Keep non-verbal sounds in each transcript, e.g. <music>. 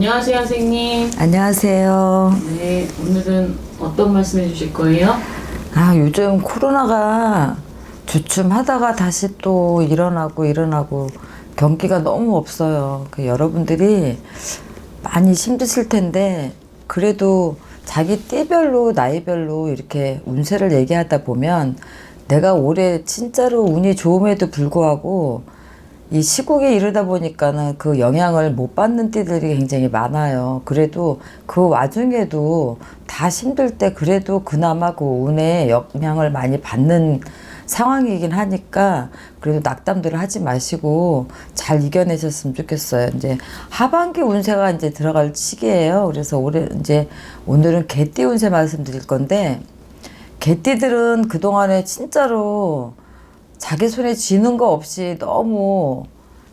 안녕하세요, 선생님. 안녕하세요. 네, 오늘은 어떤 말씀 해 주실 거예요? 아, 요즘 코로나가 주춤하다가 다시 또 일어나고 일어나고 경기가 너무 없어요. 그 여러분들이 많이 힘드실 텐데 그래도 자기 띠별로 나이별로 이렇게 운세를 얘기하다 보면 내가 올해 진짜로 운이 좋음에도 불구하고 이 시국에 이르다 보니까는 그 영향을 못 받는 띠들이 굉장히 많아요. 그래도 그 와중에도 다 힘들 때 그래도 그나마 그 운에 영향을 많이 받는 상황이긴 하니까 그래도 낙담들을 하지 마시고 잘 이겨내셨으면 좋겠어요. 이제 하반기 운세가 이제 들어갈 시기예요. 그래서 올해 이제 오늘은 개띠 운세 말씀드릴 건데 개띠들은 그동안에 진짜로 자기 손에 쥐는 거 없이 너무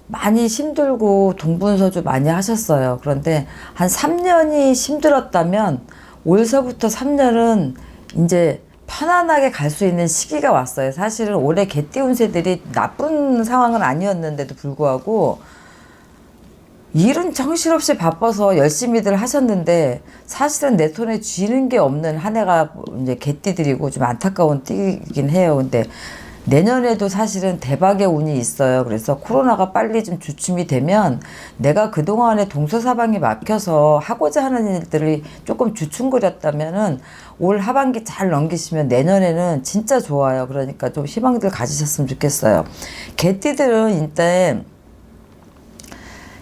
많이 힘들고 동분서주 많이 하셨어요. 그런데 한 3년이 힘들었다면 올서부터 3년은 이제 편안하게 갈 수 있는 시기가 왔어요. 사실은 올해 개띠 운세들이 나쁜 상황은 아니었는데도 불구하고 일은 정신없이 바빠서 열심히들 하셨는데 사실은 내 손에 쥐는 게 없는 한 해가 이제 개띠들이고 좀 안타까운 띠긴 해요. 근데 내년에도 사실은 대박의 운이 있어요. 그래서 코로나가 빨리 좀 주춤이 되면 내가 그동안에 동서사방이 막혀서 하고자 하는 일들이 조금 주춤거렸다면은 올 하반기 잘 넘기시면 내년에는 진짜 좋아요. 그러니까 좀 희망들 가지셨으면 좋겠어요. 개띠들은 일단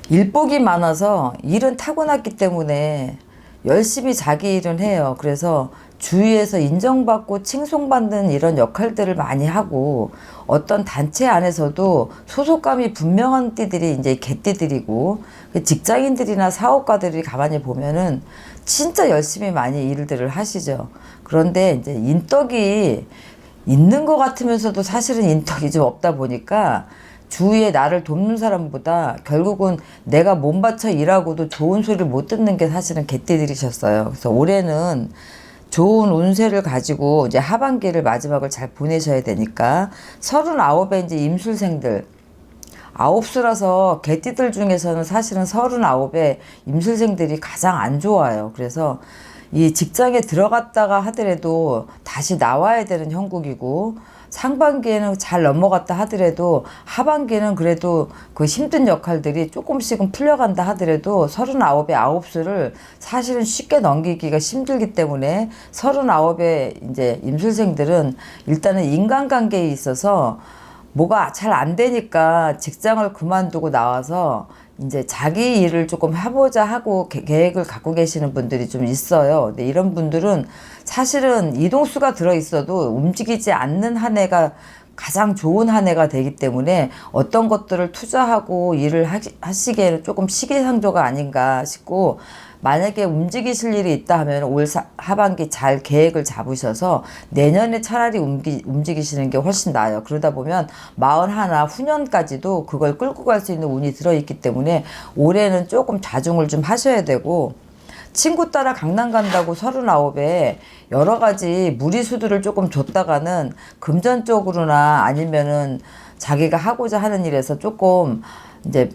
일복이 많아서 일은 타고났기 때문에 열심히 자기 일은 해요. 그래서 주위에서 인정받고 칭송받는 이런 역할들을 많이 하고 어떤 단체 안에서도 소속감이 분명한 띠들이 이제 개띠들이고 그 직장인들이나 사업가들이 가만히 보면은 진짜 열심히 많이 일들을 하시죠. 그런데 이제 인덕이 있는 것 같으면서도 사실은 인덕이 좀 없다 보니까 주위에 나를 돕는 사람보다 결국은 내가 몸 바쳐 일하고도 좋은 소리를 못 듣는 게 사실은 개띠들이셨어요. 그래서 올해는 좋은 운세를 가지고 이제 하반기를 마지막을 잘 보내셔야 되니까 서른아홉에 이제 임술생들 아홉 수라서 개띠들 중에서는 사실은 서른아홉에 임술생들이 가장 안 좋아요. 그래서 이 직장에 들어갔다가 하더라도 다시 나와야 되는 형국이고 상반기에는 잘 넘어갔다 하더라도 하반기는 그래도 그 힘든 역할들이 조금씩은 풀려간다 하더라도 서른아홉의 아홉 수를 사실은 쉽게 넘기기가 힘들기 때문에 서른아홉의 이제 임술생들은 일단은 인간관계에 있어서 뭐가 잘 안 되니까 직장을 그만두고 나와서 이제 자기 일을 조금 해보자 하고 계- 계획을 갖고 계시는 분들이 좀 있어요. 근데 이런 분들은 사실은 이동수가 들어 있어도 움직이지 않는 한 해가 가장 좋은 한 해가 되기 때문에 어떤 것들을 투자하고 일을 하시- 하시기에는 조금 시기상조가 아닌가 싶고 만약에 움직이실 일이 있다 하면 올 사- 하반기 잘 계획을 잡으셔서 내년에 차라리 움기, 움직이시는 게 훨씬 나아요. 그러다 보면 마흔 하나 후년까지도 그걸 끌고 갈 수 있는 운이 들어있기 때문에 올해는 조금 자중을 좀 하셔야 되고 친구 따라 강남 간다고 서른아홉에 여러 가지 무리수들을 조금 줬다가는 금전적으로나 아니면은 자기가 하고자 하는 일에서 조금 이제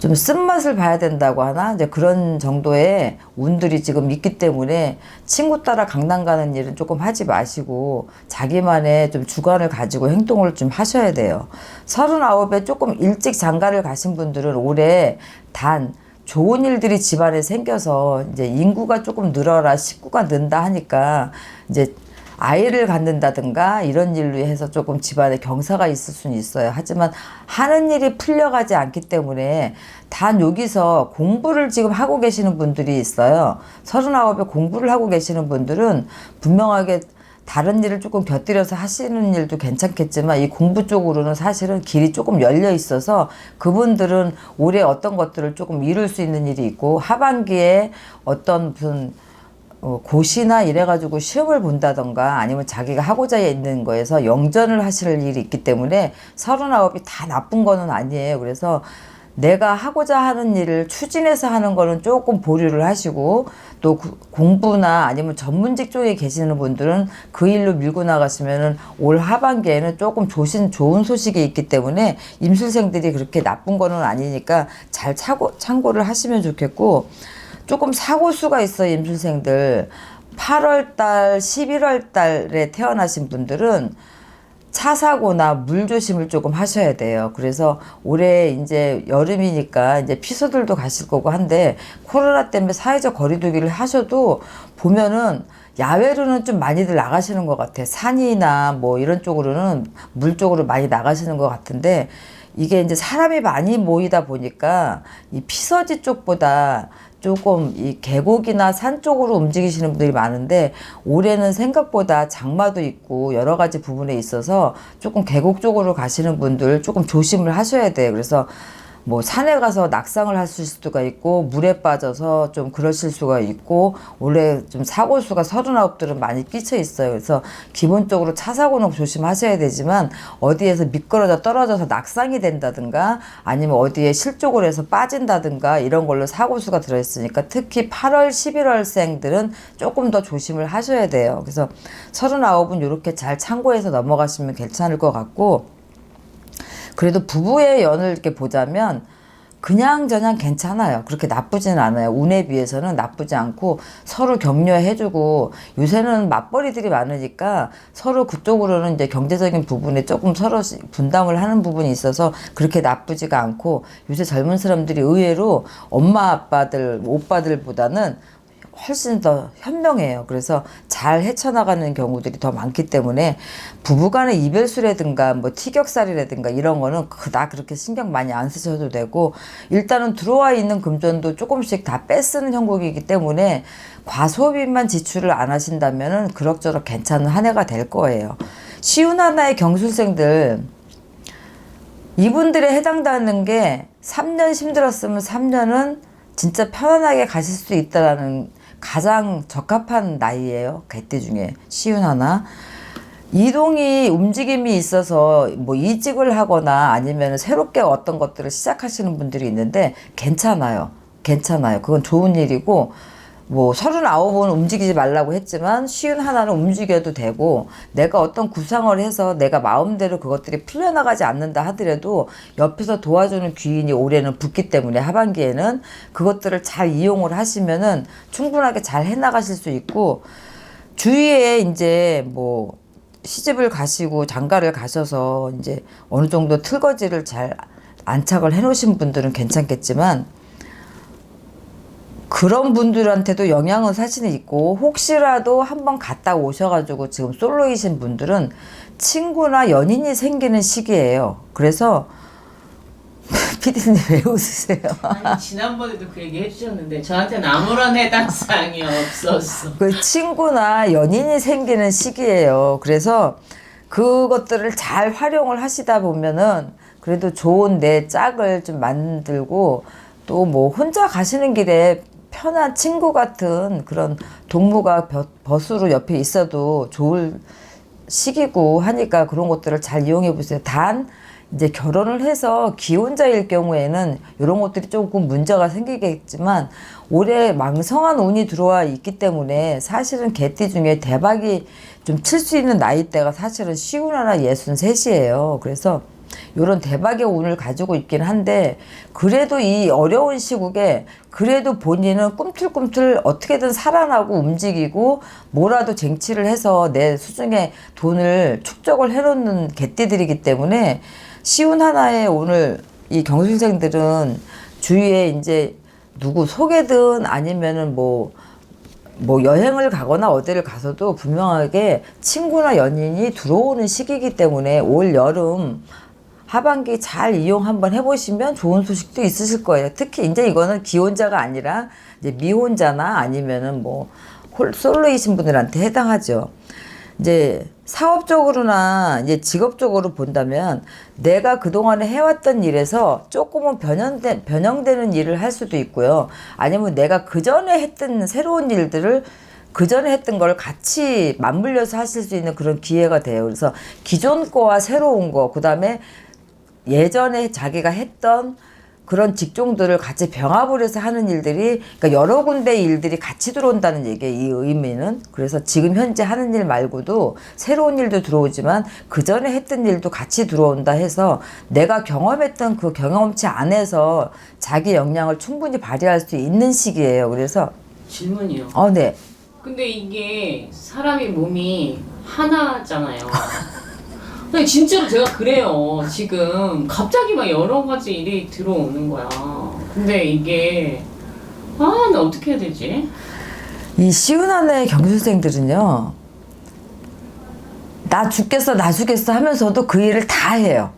좀 쓴맛을 봐야 된다고 하나 이제 그런 정도의 운들이 지금 있기 때문에 친구 따라 강남 가는 일은 조금 하지 마시고 자기만의 좀 주관을 가지고 행동을 좀 하셔야 돼요. 서른아홉에 조금 일찍 장가를 가신 분들은 올해 단 좋은 일들이 집안에 생겨서 이제 인구가 조금 늘어라 식구가 는다 하니까 이제 아이를 갖는다든가 이런 일로 해서 조금 집안에 경사가 있을 수는 있어요. 하지만 하는 일이 풀려가지 않기 때문에 단 여기서 공부를 지금 하고 계시는 분들이 있어요. 서른아홉에 공부를 하고 계시는 분들은 분명하게 다른 일을 조금 곁들여서 하시는 일도 괜찮겠지만 이 공부 쪽으로는 사실은 길이 조금 열려 있어서 그분들은 올해 어떤 것들을 조금 이룰 수 있는 일이 있고 하반기에 어떤 무슨 어, 고시나 이래가지고 시험을 본다던가 아니면 자기가 하고자 있는 거에서 영전을 하실 일이 있기 때문에 서른아홉이 다 나쁜 거는 아니에요. 그래서 내가 하고자 하는 일을 추진해서 하는 거는 조금 보류를 하시고 또 그- 공부나 아니면 전문직 쪽에 계시는 분들은 그 일로 밀고 나가시면은 올 하반기에는 조금 조신 좋은 소식이 있기 때문에 임술생들이 그렇게 나쁜 거는 아니니까 잘 차고, 참고를 하시면 좋겠고 조금 사고수가 있어 임술생들. 8월 달, 11월 달에 태어나신 분들은 차 사고나 물 조심을 조금 하셔야 돼요. 그래서 올해 이제 여름이니까 이제 피서들도 가실 거고 한데 코로나 때문에 사회적 거리두기를 하셔도 보면은 야외로는 좀 많이들 나가시는 것 같아. 산이나 뭐 이런 쪽으로는 물 쪽으로 많이 나가시는 것 같은데 이게 이제 사람이 많이 모이다 보니까 이 피서지 쪽보다 조금 이 계곡이나 산 쪽으로 움직이시는 분들이 많은데 올해는 생각보다 장마도 있고 여러 가지 부분에 있어서 조금 계곡 쪽으로 가시는 분들 조금 조심을 하셔야 돼요. 그래서 뭐 산에 가서 낙상을 하실 수가 있고 물에 빠져서 좀 그러실 수가 있고 원래 좀 사고 수가 39들은 많이 끼쳐 있어요. 그래서 기본적으로 차 사고는 조심하셔야 되지만 어디에서 미끄러져 떨어져서 낙상이 된다든가 아니면 어디에 실족을 해서 빠진다든가 이런 걸로 사고 수가 들어 있으니까 특히 8월 11월생들은 조금 더 조심을 하셔야 돼요. 그래서 39은 이렇게 잘 참고해서 넘어가시면 괜찮을 것 같고 그래도 부부의 연을 이렇게 보자면 그냥 저냥 괜찮아요. 그렇게 나쁘진 않아요. 운에 비해서는 나쁘지 않고 서로 격려해주고 요새는 맞벌이들이 많으니까 서로 그쪽으로는 이제 경제적인 부분에 조금 서로 분담을 하는 부분이 있어서 그렇게 나쁘지가 않고 요새 젊은 사람들이 의외로 엄마 아빠들 오빠들보다는 훨씬 더 현명해요. 그래서 잘 헤쳐나가는 경우들이 더 많기 때문에 부부간의 이별수라든가 뭐 티격살이라든가 이런 거는 그다 그렇게 신경 많이 안 쓰셔도 되고 일단은 들어와 있는 금전도 조금씩 다 빼쓰는 형국이기 때문에 과소비만 지출을 안 하신다면은 그럭저럭 괜찮은 한 해가 될 거예요. 쉬운 하나의 경술생들 이분들에 해당되는 게 3년 힘들었으면 3년은 진짜 편안하게 가실 수 있다라는 가장 적합한 나이예요. 개띠 중에 쉬운 하나. 이동이 움직임이 있어서 뭐 이직을 하거나 아니면 새롭게 어떤 것들을 시작하시는 분들이 있는데 괜찮아요. 괜찮아요. 그건 좋은 일이고 뭐 서른아홉은 움직이지 말라고 했지만 쉬운 하나는 움직여도 되고 내가 어떤 구상을 해서 내가 마음대로 그것들이 풀려나가지 않는다 하더라도 옆에서 도와주는 귀인이 올해는 붙기 때문에 하반기에는 그것들을 잘 이용을 하시면은 충분하게 잘 해나가실 수 있고 주위에 이제 뭐 시집을 가시고 장가를 가셔서 이제 어느 정도 틀거지를 잘 안착을 해 놓으신 분들은 괜찮겠지만 그런 분들한테도 영향은 사실은 있고 혹시라도 한번 갔다 오셔가지고 지금 솔로이신 분들은 친구나 연인이 생기는 시기예요. 그래서 <laughs> 피디님 왜 웃으세요? 아니 지난번에도 그 얘기 해주셨는데 저한테는 아무런 해당 사항이 없었어. 그 친구나 연인이 생기는 시기예요. 그래서 그것들을 잘 활용을 하시다 보면은 그래도 좋은 내 짝을 좀 만들고 또 뭐 혼자 가시는 길에 편한 친구 같은 그런 동무가 벼- 벗으로 옆에 있어도 좋을 시기고 하니까 그런 것들을 잘 이용해 보세요. 단 이제 결혼을 해서 기혼자일 경우에는 이런 것들이 조금 문제가 생기겠지만 올해 망성한 운이 들어와 있기 때문에 사실은 개띠 중에 대박이 좀 칠 수 있는 나이대가 사실은 쉬운 하나 예순 셋이에요. 그래서 이런 대박의 운을 가지고 있긴 한데 그래도 이 어려운 시국에 그래도 본인은 꿈틀꿈틀 어떻게든 살아나고 움직이고 뭐라도 쟁취를 해서 내 수중에 돈을 축적을 해놓는 개띠들이기 때문에 쉬운 하나에 오늘 이 경술생들은 주위에 이제 누구 소개든 아니면은 뭐뭐 여행을 가거나 어디를 가서도 분명하게 친구나 연인이 들어오는 시기이기 때문에 올 여름 하반기 잘 이용 한번 해보시면 좋은 소식도 있으실 거예요. 특히 이제 이거는 기혼자가 아니라 이제 미혼자나 아니면은 뭐 홀- 솔로이신 분들한테 해당하죠. 이제 사업적으로나 이제 직업적으로 본다면 내가 그동안에 해왔던 일에서 조금은 변형된, 변형되는 일을 할 수도 있고요. 아니면 내가 그전에 했던 새로운 일들을 그 전에 했던 걸 같이 맞물려서 하실 수 있는 그런 기회가 돼요. 그래서 기존 거와 새로운 거, 그 다음에 예전에 자기가 했던 그런 직종들을 같이 병합을 해서 하는 일들이 그러니까 여러 군데 일들이 같이 들어온다는 얘기예요. 이 의미는 그래서 지금 현재 하는 일 말고도 새로운 일도 들어오지만 그 전에 했던 일도 같이 들어온다 해서 내가 경험했던 그 경험치 안에서 자기 역량을 충분히 발휘할 수 있는 시기예요. 그래서 질문이요. 어 네. 근데 이게 사람이 몸이 하나잖아요. <laughs> 근데 진짜로 제가 그래요. 지금 갑자기 막 여러 가지 일이 들어오는 거야. 근데 이게 아, 나 어떻게 해야 되지? 이 쉬운 한의 경수생들은요, 나 죽겠어, 나 죽겠어 하면서도 그 일을 다 해요.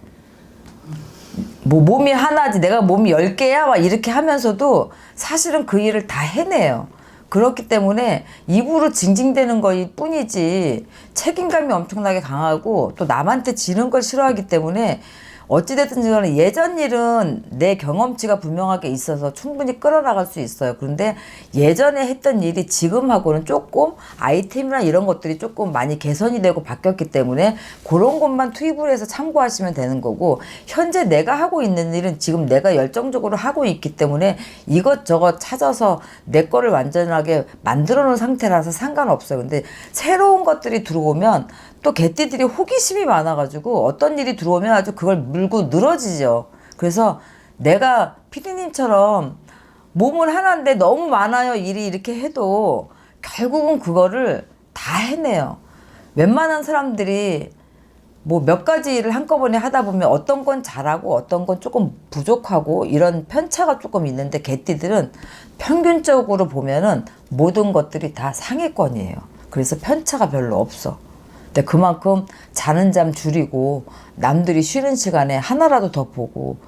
뭐 몸이 하나지, 내가 몸이 열 개야, 막 이렇게 하면서도 사실은 그 일을 다 해내요. 그렇기 때문에 입으로 징징대는 거일 뿐이지 책임감이 엄청나게 강하고 또 남한테 지는 걸 싫어하기 때문에 어찌됐든 간에 예전 일은 내 경험치가 분명하게 있어서 충분히 끌어나갈 수 있어요. 그런데 예전에 했던 일이 지금하고는 조금 아이템이나 이런 것들이 조금 많이 개선이 되고 바뀌었기 때문에 그런 것만 투입을 해서 참고하시면 되는 거고 현재 내가 하고 있는 일은 지금 내가 열정적으로 하고 있기 때문에 이것저것 찾아서 내 거를 완전하게 만들어 놓은 상태라서 상관없어요. 근데 새로운 것들이 들어오면 또 개띠들이 호기심이 많아가지고 어떤 일이 들어오면 아주 그걸 물고 늘어지죠. 그래서 내가 피디님처럼 몸은 하나인데 너무 많아요. 일이 이렇게 해도 결국은 그거를 다 해내요. 웬만한 사람들이 뭐 몇 가지 일을 한꺼번에 하다 보면 어떤 건 잘하고 어떤 건 조금 부족하고 이런 편차가 조금 있는데 개띠들은 평균적으로 보면은 모든 것들이 다 상위권이에요. 그래서 편차가 별로 없어. 근데 그만큼 자는 잠 줄이고 남들이 쉬는 시간에 하나라도 더 보고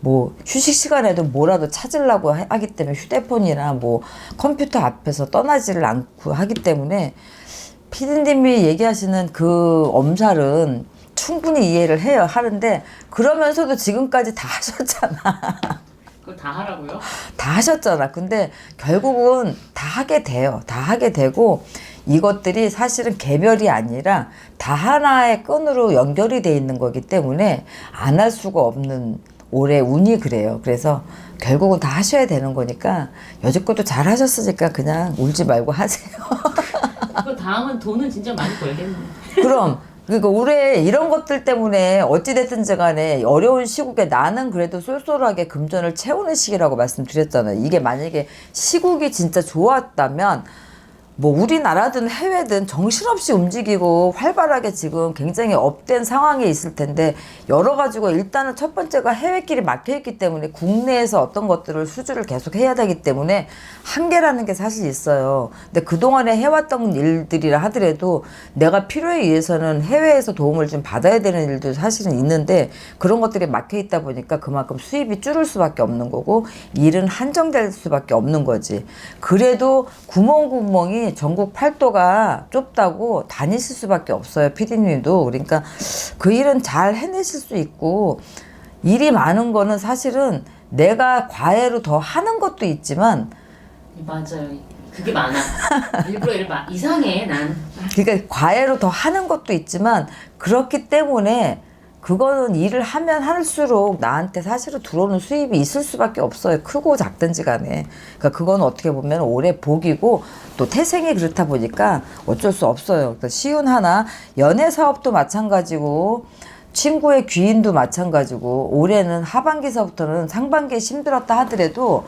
뭐 휴식 시간에도 뭐라도 찾으려고 하- 하기 때문에 휴대폰이나 뭐 컴퓨터 앞에서 떠나지를 않고 하기 때문에 피디님이 얘기하시는 그 엄살은 충분히 이해를 해요 하는데 그러면서도 지금까지 다 하셨잖아. 그걸 다 하라고요? 다 하셨잖아. 근데 결국은 다 하게 돼요. 다 하게 되고 이것들이 사실은 개별이 아니라 다 하나의 끈으로 연결이 돼 있는 거기 때문에 안 할 수가 없는 올해 운이 그래요 그래서 결국은 다 하셔야 되는 거니까 여지껏도 잘 하셨으니까 그냥 울지 말고 하세요 <laughs> 그거 다음은 돈은 진짜 많이 벌겠네. 그럼 그러니까 올해 이런 것들 때문에 어찌됐든지 간에 어려운 시국에 나는 그래도 쏠쏠하게 금전을 채우는 시기라고 말씀드렸잖아요. 이게 만약에 시국이 진짜 좋았다면 뭐 우리나라든 해외든 정신없이 움직이고 활발하게 지금 굉장히 업된 상황에 있을 텐데 여러 가지고 일단은 첫 번째가 해외길이 막혀 있기 때문에 국내에서 어떤 것들을 수주를 계속 해야 되기 때문에 한계라는 게 사실 있어요. 근데 그동안에 해왔던 일들이라 하더라도 내가 필요에 의해서는 해외에서 도움을 좀 받아야 되는 일도 사실은 있는데 그런 것들이 막혀 있다 보니까 그만큼 수입이 줄을 수밖에 없는 거고 일은 한정될 수밖에 없는 거지. 그래도 구멍구멍이 전국 팔도가 좁다고 다니실 수밖에 없어요. 피디님도. 그러니까 그 일은 잘 해내실 수 있고 일이 많은 거는 사실은 내가 과외로 더 하는 것도 있지만 맞아요. 그게 많아. 일부러 일을 막 이상해 난. 그러니까 과외로 더 하는 것도 있지만 그렇기 때문에 그거는 일을 하면 할수록 나한테 사실은 들어오는 수입이 있을 수밖에 없어요. 크고 작든지 간에. 그러니까 그건 어떻게 보면 올해 복이고 또 태생이 그렇다 보니까 어쩔 수 없어요. 그러니까 쉬운 하나 연애 사업도 마찬가지고 친구의 귀인도 마찬가지고 올해는 하반기서부터는 상반기에 힘들었다 하더라도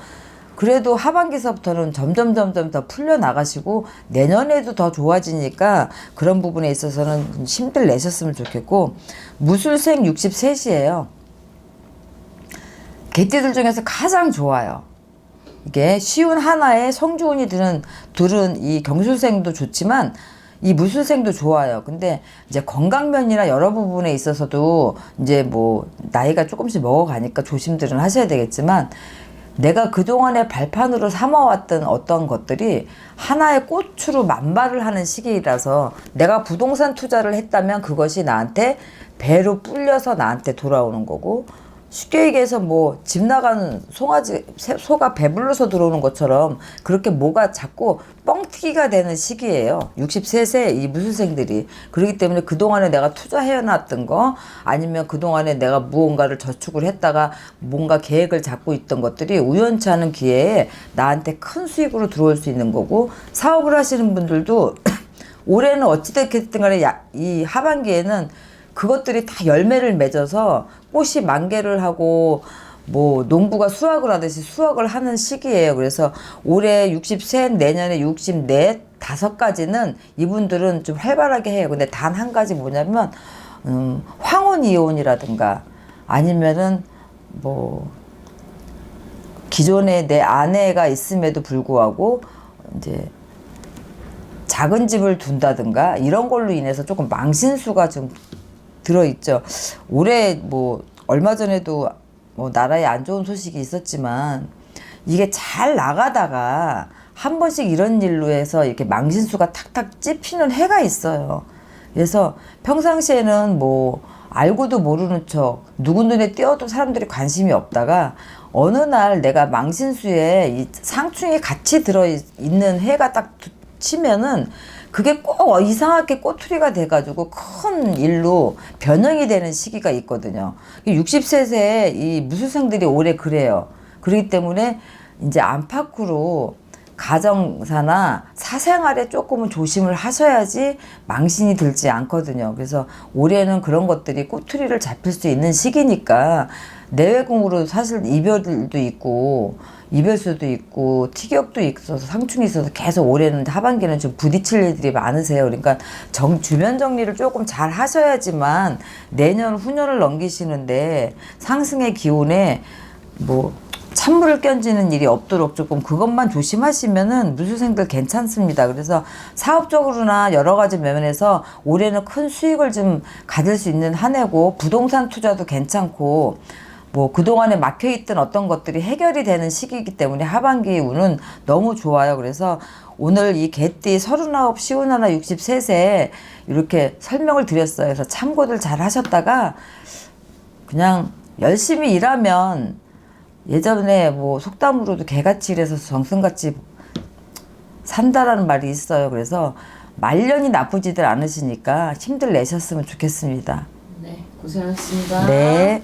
그래도 하반기서부터는 점점 점점 더 풀려 나가시고 내년에도 더 좋아지니까 그런 부분에 있어서는 힘들 내셨으면 좋겠고 무술생 63시예요. 개띠들 중에서 가장 좋아요. 이게 쉬운 하나에 성주운이 드는 둘은 이 경술생도 좋지만 이 무술생도 좋아요. 근데 이제 건강면이나 여러 부분에 있어서도 이제 뭐 나이가 조금씩 먹어가니까 조심들은 하셔야 되겠지만 내가 그동안에 발판으로 삼아왔던 어떤 것들이 하나의 꽃으로 만발을 하는 시기라서 내가 부동산 투자를 했다면 그것이 나한테 배로 불려서 나한테 돌아오는 거고 쉽게 얘기해서 뭐 집 나가는 송아지 새- 소가 배불러서 들어오는 것처럼 그렇게 뭐가 자꾸 뻥튀기가 되는 시기예요. 63세 이 무술생들이 그렇기 때문에 그 동안에 내가 투자해 놨던 거 아니면 그 동안에 내가 무언가를 저축을 했다가 뭔가 계획을 잡고 있던 것들이 우연치 않은 기회에 나한테 큰 수익으로 들어올 수 있는 거고 사업을 하시는 분들도 <clears throat> 올해는 어찌됐든 간에 야- 이 하반기에는 그것들이 다 열매를 맺어서 꽃이 만개를 하고 뭐 농부가 수확을 하듯이 수확을 하는 시기예요. 그래서 올해 63, 내년에 64, 다섯까지는 이분들은 좀 활발하게 해요. 근데 단 한 가지 뭐냐면 음, 황혼 이혼이라든가 아니면은 뭐 기존에 내 아내가 있음에도 불구하고 이제 작은 집을 둔다든가 이런 걸로 인해서 조금 망신수가 좀 들어있죠. 올해 뭐 얼마 전에도 뭐 나라에 안 좋은 소식이 있었지만 이게 잘 나가다가 한 번씩 이런 일로 해서 이렇게 망신수가 탁탁 찝히는 해가 있어요. 그래서 평상시에는 뭐 알고도 모르는 척 누구 눈에 띄어도 사람들이 관심이 없다가 어느 날 내가 망신수에 이 상충이 같이 들어 있는 해가 딱 두- 치면은 그게 꼭 이상하게 꼬투리가 돼가지고 큰 일로 변형이 되는 시기가 있거든요. 60세에 이 무술생들이 올해 그래요. 그렇기 때문에 이제 안팎으로 가정사나 사생활에 조금은 조심을 하셔야지 망신이 들지 않거든요. 그래서 올해는 그런 것들이 꼬투리를 잡힐 수 있는 시기니까 내외궁으로 사실 이별도 있고 이별수도 있고 티격도 있어서 상충이 있어서 계속 올해는 하반기는 좀 부딪힐 일들이 많으세요. 그러니까 정, 주변 정리를 조금 잘 하셔야지만 내년 후년을 넘기시는데 상승의 기운에 뭐 찬물을 끼얹는 일이 없도록 조금 그것만 조심하시면은 무술생들 괜찮습니다. 그래서 사업적으로나 여러 가지 면에서 올해는 큰 수익을 좀 가질 수 있는 한 해고 부동산 투자도 괜찮고 뭐 그동안에 막혀있던 어떤 것들이 해결이 되는 시기이기 때문에 하반기 운은 너무 좋아요. 그래서 오늘 이 개띠 39, 시운하나 63세 이렇게 설명을 드렸어요. 그래서 참고들 잘 하셨다가 그냥 열심히 일하면 예전에 뭐 속담으로도 개같이 일해서 정승같이 산다라는 말이 있어요. 그래서 말년이 나쁘지들 않으시니까 힘들 내셨으면 좋겠습니다. 네, 고생하셨습니다. 네.